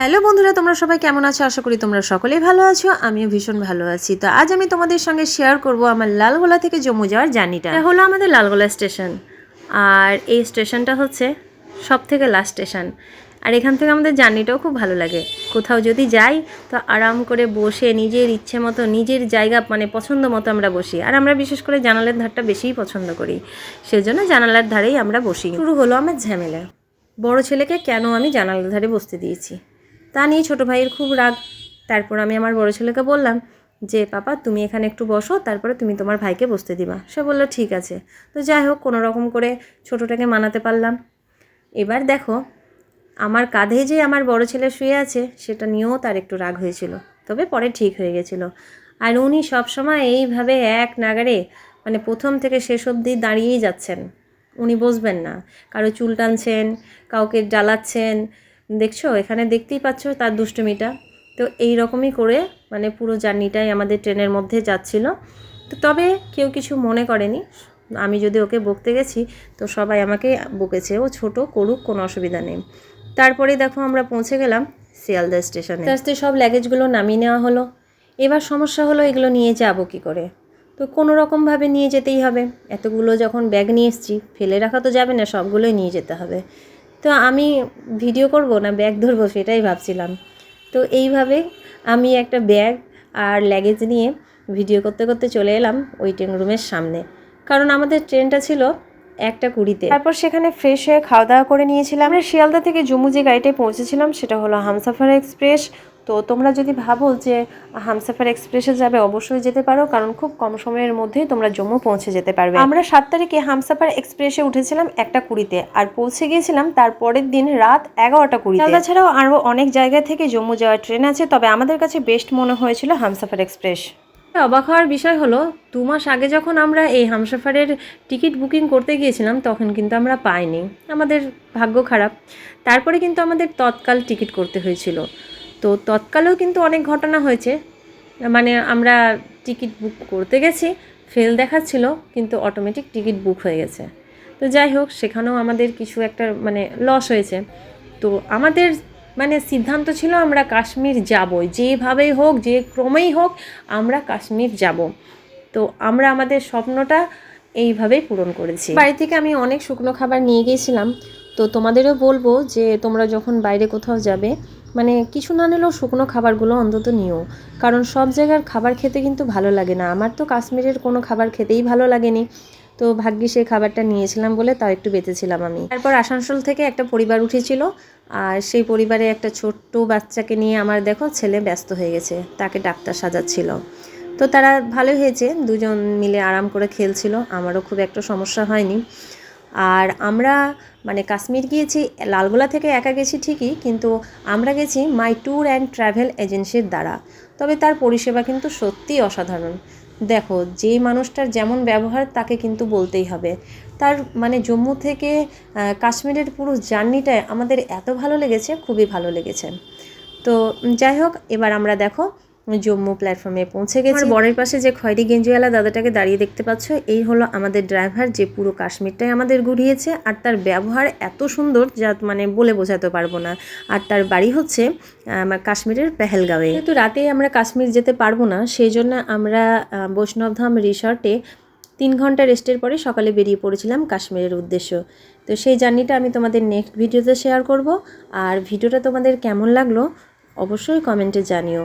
Hello বন্ধুরা, তোমরা সবাই কেমন আছো? আশা করি তোমরা সকলেই ভালো আছো, আমিও ভীষণ ভালো আছি। তো আজ আমি তোমাদের সঙ্গে শেয়ার করব আমার লালগোলা থেকে জম্মু যাওয়ার জার্নিটা এটা হলো আমাদের লালগোলা স্টেশন আর এই স্টেশনটা হচ্ছে সব থেকে লাস্ট স্টেশন আর এখান থেকে আমাদের জার্নিটাও খুব ভালো লাগে। কোথাও যদি যাই, তো আরাম করে বসে, নিজের ইচ্ছে মতো, নিজের জায়গা মানে পছন্দ মতো আমরা বসি। আর আমরা বিশেষ করে জানালার ধারটা বেশিই পছন্দ করি। সেজন্য জানালার ধারেই আমরা বসি। শুরু হলো আমার ঝামেলা। বড় ছেলেকে কেন আমি জানালার ধারে বসতে দিয়েছি? তা নিয়ে ছোটো ভাইয়ের খুব রাগ। তারপর আমি আমার বড় ছেলেকে বললাম যে, পাপা, তুমি এখানে একটু বসো, তারপরে তুমি তোমার ভাইকে বসতে দিবা। সে বলল, ঠিক আছে। তো যাই হোক, কোনো রকম করে ছোটোটাকে মানাতে পারলাম। এবার দেখো, আমার কাঁধে যে আমার বড় ছেলে শুয়ে আছে, সেটা নিয়েও তার একটু রাগ হয়েছিল। তবে পরে ঠিক হয়ে গেছিল। আর উনি সবসময় এইভাবে এক নাগারে মানে প্রথম থেকে শেষ অবধি দাঁড়িয়েই যাচ্ছেন। উনি বসবেন না। কারও চুল টানছেন, কাউকে জ্বালাচ্ছেন দেখছ? এখানে দেখতেই পাচ্ছ তার দুষ্টুমিটা। তো এই রকমই করে মানে পুরো জার্নিটাই আমাদের ট্রেনের মধ্যে যাচ্ছিল। তো তবে কেউ কিছু মনে করেনি। আমি যদি ওকে বকতে গেছি, তো সবাই আমাকে বকেছে। ও ছোট, করুক, কোনো অসুবিধা নেই। তারপরে দেখো আমরা পৌঁছে গেলাম শিয়ালদা স্টেশনে। আস্তে সব লাগেজগুলো নামিয়ে নেওয়া হলো। এবার সমস্যা হলো এগুলো নিয়ে যাব কী করে? তো কোনো রকমভাবে নিয়ে যেতেই হবে। এতগুলো যখন ব্যাগ নিয়ে এসেছি, ফেলে রাখা তো যাবে না, সবগুলোই নিয়ে যেতে হবে। তো আমি ভিডিও করব না ব্যাগ ধরবো সেটাই ভাবছিলাম। তো এইভাবে আমি একটা ব্যাগ আর ল্যাগেজ নিয়ে ভিডিও করতে করতে চলে এলাম ওয়েটিং রুমের সামনে। কারণ আমাদের ট্রেনটা ছিল একটা কুড়িতে। তারপর সেখানে ফ্রেশ হয়ে খাওয়া দাওয়া করে নিয়েছিলাম। আমরা শিয়ালদা থেকে জম্মু যে গাড়িটায় পৌঁছেছিলাম, সেটা হলো হামসাফার এক্সপ্রেস তো তোমরা যদি ভাবো যে হামসাফার এক্সপ্রেসে যাবে অবশ্যই যেতে পারো কারণ খুব কম সময়ের মধ্যেই তোমরা জম্মু পৌঁছে যেতে পারবে। আমরা সাত তারিখে হামসাফার এক্সপ্রেসে উঠেছিলাম একটা কুড়িতে আর পৌঁছে গিয়েছিলাম তার পরের দিন রাত এগারোটা কুড়ি তাছাড়াও আরও অনেক জায়গা থেকে জম্মু যাওয়ার ট্রেন আছে তবে আমাদের কাছে বেস্ট মনে হয়েছিল হামসাফার এক্সপ্রেস। অবাক হওয়ার বিষয় হলো দু মাস আগে যখন আমরা এই হামসাফারের টিকিট বুকিং করতে গিয়েছিলাম তখন কিন্তু আমরা পাইনি। আমাদের ভাগ্য খারাপ। তারপরে কিন্তু আমাদের তৎকাল টিকিট করতে হয়েছিল। তো তৎকালেও কিন্তু অনেক ঘটনা হয়েছে। মানে আমরা টিকিট বুক করতে গেছি, ফেল দেখাচ্ছিল, কিন্তু অটোমেটিক টিকিট বুক হয়ে গেছে। তো যাই হোক, সেখানেও আমাদের কিছু একটা মানে লস হয়েছে। তো আমাদের মানে সিদ্ধান্ত ছিল আমরা কাশ্মীর যাবই, যেভাবেই হোক, যে ক্রমেই হোক, আমরা কাশ্মীর যাব। তো আমরা আমাদের স্বপ্নটা এইভাবেই পূরণ করেছি। বাড়ি থেকে আমি অনেক শুকনো খাবার নিয়ে গিয়েছিলাম। তো তোমাদেরও বলব যে তোমরা যখন বাইরে কোথাও যাবে মানে কিছু না নিলেও শুকনো খাবারগুলো অন্তত নিও। কারণ সব জায়গার খাবার খেতে কিন্তু ভালো লাগে না। আমার তো কাশ্মীরের কোনো খাবার খেতেই ভালো লাগেনি। তো ভাগ্যি সেই খাবারটা নিয়েছিলাম বলে তাও একটু বেঁচেছিলাম আমি। তারপর আসানসোল থেকে একটা পরিবার উঠেছিল। আর সেই পরিবারে একটা ছোট্ট বাচ্চাকে নিয়ে আমার দেখো ছেলে ব্যস্ত হয়ে গেছে। তাকে ডাক্তার সাজাচ্ছিল। তো তারা ভালোই হয়েছে। দুজন মিলে আরাম করে খেলছিল। আমারও খুব একটা সমস্যা হয়নি। আর আমরা মানে কাশ্মীর গিয়েছি, লালগোলা থেকে একা গেছি ঠিকই, কিন্তু আমরা গেছি মাই ট্যুর অ্যান্ড ট্রাভেল এজেন্সির দ্বারা। তবে তার পরিষেবা কিন্তু সত্যিই অসাধারণ। দেখো যে মানুষটার যেমন ব্যবহার, তাকে কিন্তু বলতেই হবে। তার মানে জম্মু থেকে কাশ্মীরের পুরো জার্নিটায় আমাদের এত ভালো লেগেছে, খুবই ভালো লেগেছে। তো যাই হোক, এবার আমরা দেখো জম্মু প্ল্যাটফর্মে পৌঁছে গেছি। বরের পাশে যে খয়েরি গেঞ্জিওয়ালা দাদাটাকে দাঁড়িয়ে দেখতে পাচ্ছ, এই হলো আমাদের ড্রাইভার যে পুরো কাশ্মীরটাই আমাদের ঘুরিয়েছে। আর তার ব্যবহার এত সুন্দর যা মানে বলে বোঝাতে পারব না। আর তার বাড়ি হচ্ছে কাশ্মীরের পেহেলগাঁওয়ে। যেহেতু রাতেই আমরা কাশ্মীর যেতে পারব না সেই জন্য আমরা বৈষ্ণবধাম রিসর্টে তিন ঘণ্টা রেস্টের পরে সকালে বেরিয়ে পড়েছিলাম কাশ্মীরের উদ্দেশ্য। তো সেই জার্নিটা আমি তোমাদের নেক্সট ভিডিওতে শেয়ার করব। আর ভিডিওটা তোমাদের কেমন লাগল, অবশ্যই কমেন্টে জানিও।